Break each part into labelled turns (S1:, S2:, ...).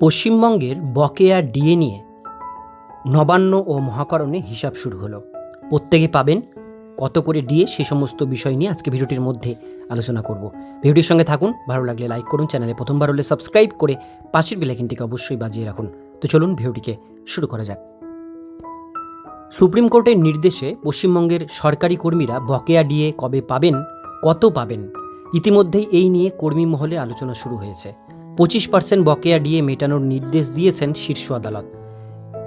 S1: পশ্চিমবঙ্গের বকেয়া ডিএ নিয়ে নবান্ন ও মহাকরণে হিসাব শুরু হলো। প্রত্যেকে পাবেন কত করে ডিএ সে সমস্ত বিষয় নিয়ে আজকে ভিডিওটির মধ্যে আলোচনা করব। ভিডিওটির সঙ্গে থাকুন, ভালো লাগলে লাইক করুন, চ্যানেলে প্রথমবার হলে সাবস্ক্রাইব করে পাশের বেলাইকিনটিকে অবশ্যই বাজিয়ে রাখুন। তো চলুন ভিডিওটিকে শুরু করা যাক। সুপ্রিম কোর্টের নির্দেশে পশ্চিমবঙ্গের সরকারি কর্মীরা বকেয়া ডিএ কবে পাবেন, কত পাবেন, ইতিমধ্যেই এই নিয়ে কর্মী মহলে আলোচনা শুরু হয়েছে। পঁচিশ পার্সেন্ট বকেয়া ডিএ মেটানোর নির্দেশ দিয়েছেন শীর্ষ আদালত।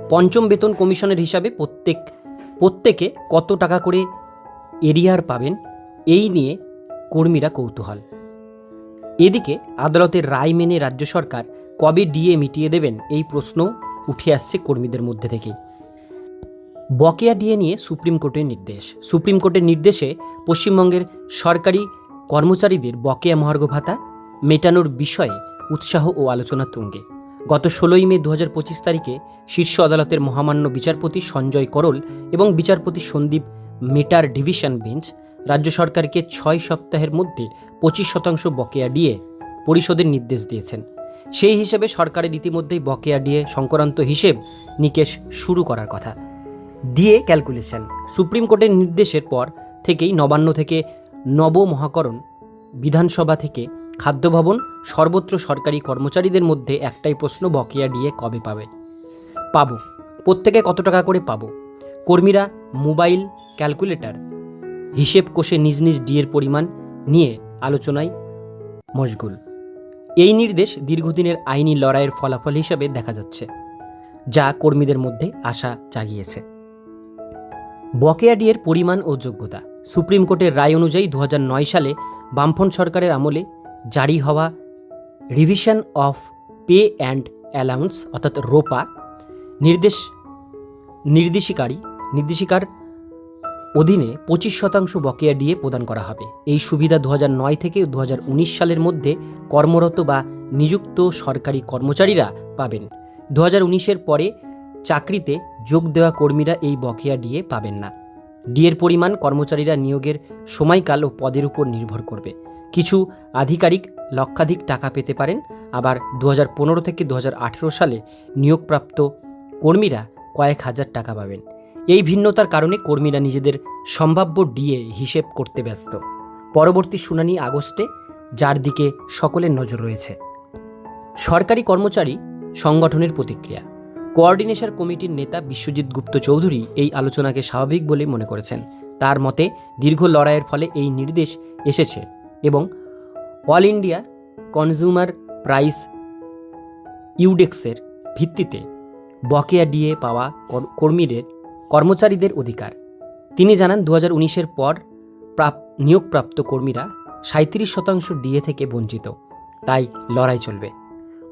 S1: পঞ্চম বেতন কমিশনের হিসাবে প্রত্যেক, প্রত্যেকে কত টাকা করে এরিয়ার পাবেন, এই নিয়ে কর্মীরা কৌতূহল। এদিকে আদালতের রায় মেনে রাজ্য সরকার কবে ডিএ মিটিয়ে দেবেন এই প্রশ্ন উঠে আসছে কর্মীদের মধ্যে থেকেই। বকেয়া ডিএ নিয়ে সুপ্রিম কোর্টের নির্দেশ। সুপ্রিম কোর্টের নির্দেশে পশ্চিমবঙ্গের সরকারি কর্মচারীদের বকেয়া মহার্ঘ ভাতা মেটানোর বিষয়ে উৎসাহ ও আলোচনা তুঙ্গে। গত ষোলোই মে দু তারিখে শীর্ষ আদালতের মহামান্য বিচারপতি সঞ্জয় করল এবং বিচারপতি সন্দীপ মেটার ডিভিশন বেঞ্চ রাজ্য সরকারকে ছয় সপ্তাহের মধ্যে পঁচিশ শতাংশ বকেয়া ডিএ পরিশোধের নির্দেশ দিয়েছেন। সেই হিসেবে সরকারের ইতিমধ্যেই বকেয়া ডিএ সংক্রান্ত হিসেব নিকেশ শুরু করার কথা। DA calculation. সুপ্রিম কোর্টের নির্দেশের পর থেকেই নবান্ন থেকে নব মহাকরণ বিধানসভা থেকে খাদ্য ভবন সর্বত্র সরকারি কর্মচারীদের মধ্যে একটাই প্রশ্ন বকেয়া ডিএ কবে পাবে? পাবো। প্রত্যেকে কত টাকা করে পাবো? কর্মীরা মোবাইল, ক্যালকুলেটর, হিসেব কষে নিজ নিজ ডিএর পরিমাণ নিয়ে আলোচনায় মশগুল। এই নির্দেশ দীর্ঘদিনের আইনি লড়াইয়ের ফলাফল হিসাবে দেখা যাচ্ছে, যা কর্মীদের মধ্যে আশা জাগিয়েছে। বকেয়া ডিএর পরিমাণ ও যোগ্যতা। সুপ্রিম কোর্টের রায় অনুযায়ী দু হাজার নয় সালে বামফ্রন্ট সরকারের আমলে জারি হওয়া revision of pay and allowance অর্থাৎ রোপা, নির্দেশ, নির্দেশিকারী, নির্দেশিকার অধীনে পঁচিশ শতাংশ বকেয়া ডিএ প্রদান করা হবে। এই সুবিধা দু নয় থেকে দু হাজার উনিশ সালের মধ্যে কর্মরত বা নিযুক্ত সরকারি কর্মচারীরা পাবেন। দু উনিশের পরে চাকরিতে যোগ দেওয়া কর্মীরা এই বকেয়া ডিএ পাবেন না। ডিএর পরিমাণ কর্মচারীরা নিয়োগের সময়কাল ও পদের উপর নির্ভর করবে। কিছু আধিকারিক লক্ষাধিক টাকা পেতে পারেন। আবার দু হাজার পনেরো থেকে দু হাজার আঠেরো সালে নিয়োগপ্রাপ্ত কর্মীরা কয়েক হাজার টাকা পাবেন। এই ভিন্নতার কারণে কর্মীরা নিজেদের সম্ভাব্য ডিএ হিসেব করতে ব্যস্ত। পরবর্তী শুনানি আগস্টে, যার দিকে সকলের নজর রয়েছে। সরকারি কর্মচারী সংগঠনের প্রতিক্রিয়া। কোঅর্ডিনেশন কমিটির নেতা বিশ্বজিৎ গুপ্ত চৌধুরী এই আলোচনাকে স্বাভাবিক বলে মনে করেছেন। তার মতে, দীর্ঘ লড়াইয়ের ফলে এই নির্দেশ এসেছে। এবং অল ইন্ডিয়া কনজিউমার প্রাইস ইউডেক্সের ভিত্তিতে বকেয়া ডিএ পাওয়া কর্মীদের, কর্মচারীদের অধিকার। তিনি জানান দু হাজার উনিশের পর প্রাপ, নিয়োগপ্রাপ্ত কর্মীরা সাঁত্রিশ শতাংশ ডিএ থেকে বঞ্চিত। তাই লড়াই চলবে।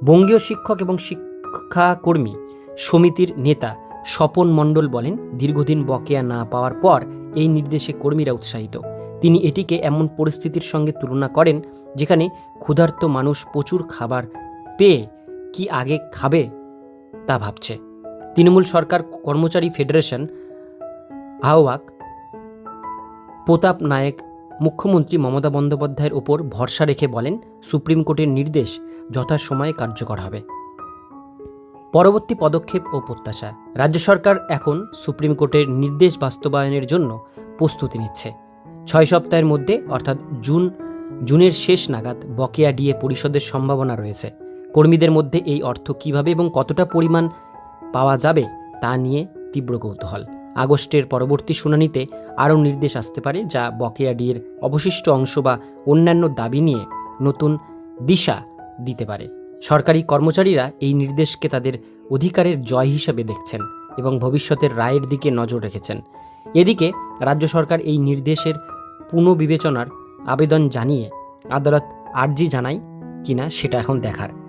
S1: বঙ্গীয় শিক্ষক এবং শিক্ষাকর্মী সমিতির নেতা স্বপন মণ্ডল বলেন, দীর্ঘদিন বকেয়া না পাওয়ার পর এই নির্দেশে কর্মীরা উৎসাহিত। তিনি এটিকে এমন পরিস্থিতির সঙ্গে তুলনা করেন যেখানে ক্ষুধার্ত মানুষ প্রচুর খাবার পেয়ে কি আগে খাবে তা ভাবছে। তৃণমূল সরকার কর্মচারী ফেডারেশন আহ্বাক প্রতাপ নায়েক, মুখ্যমন্ত্রী মমতা বন্দ্যোপাধ্যায়ের ওপর ভরসা রেখে বলেন, সুপ্রিম কোর্টের নির্দেশ যথাসময়ে কার্যকর হবে। পরবর্তী পদক্ষেপ ও প্রত্যাশা। রাজ্য সরকার এখন সুপ্রিম কোর্টের নির্দেশ বাস্তবায়নের জন্য প্রস্তুতি নিচ্ছে। ছয় সপ্তাহের মধ্যে, অর্থাৎ জুন, জুনের শেষ নাগাদ বকেয়া ডিএ পরিশোধের সম্ভাবনা রয়েছে। কর্মীদের মধ্যে এই অর্থ কীভাবে এবং কতটা পরিমাণ পাওয়া যাবে তা নিয়ে তীব্র কৌতূহল। আগস্টের পরবর্তী শুনানিতে আরও নির্দেশ আসতে পারে, যা বকেয়া ডিএর অবশিষ্ট অংশ বা অন্যান্য দাবি নিয়ে নতুন দিশা দিতে পারে। সরকারি কর্মচারীরা এই নির্দেশকে তাদের অধিকারের জয় হিসাবে দেখছেন এবং ভবিষ্যতের রায়ের দিকে নজর রেখেছেন। এদিকে, রাজ্য সরকার এই নির্দেশের পুনঃবিবেচনার আবেদন জানিয়ে আদালত আর্জি জানায় কিনা সেটা এখন দেখার।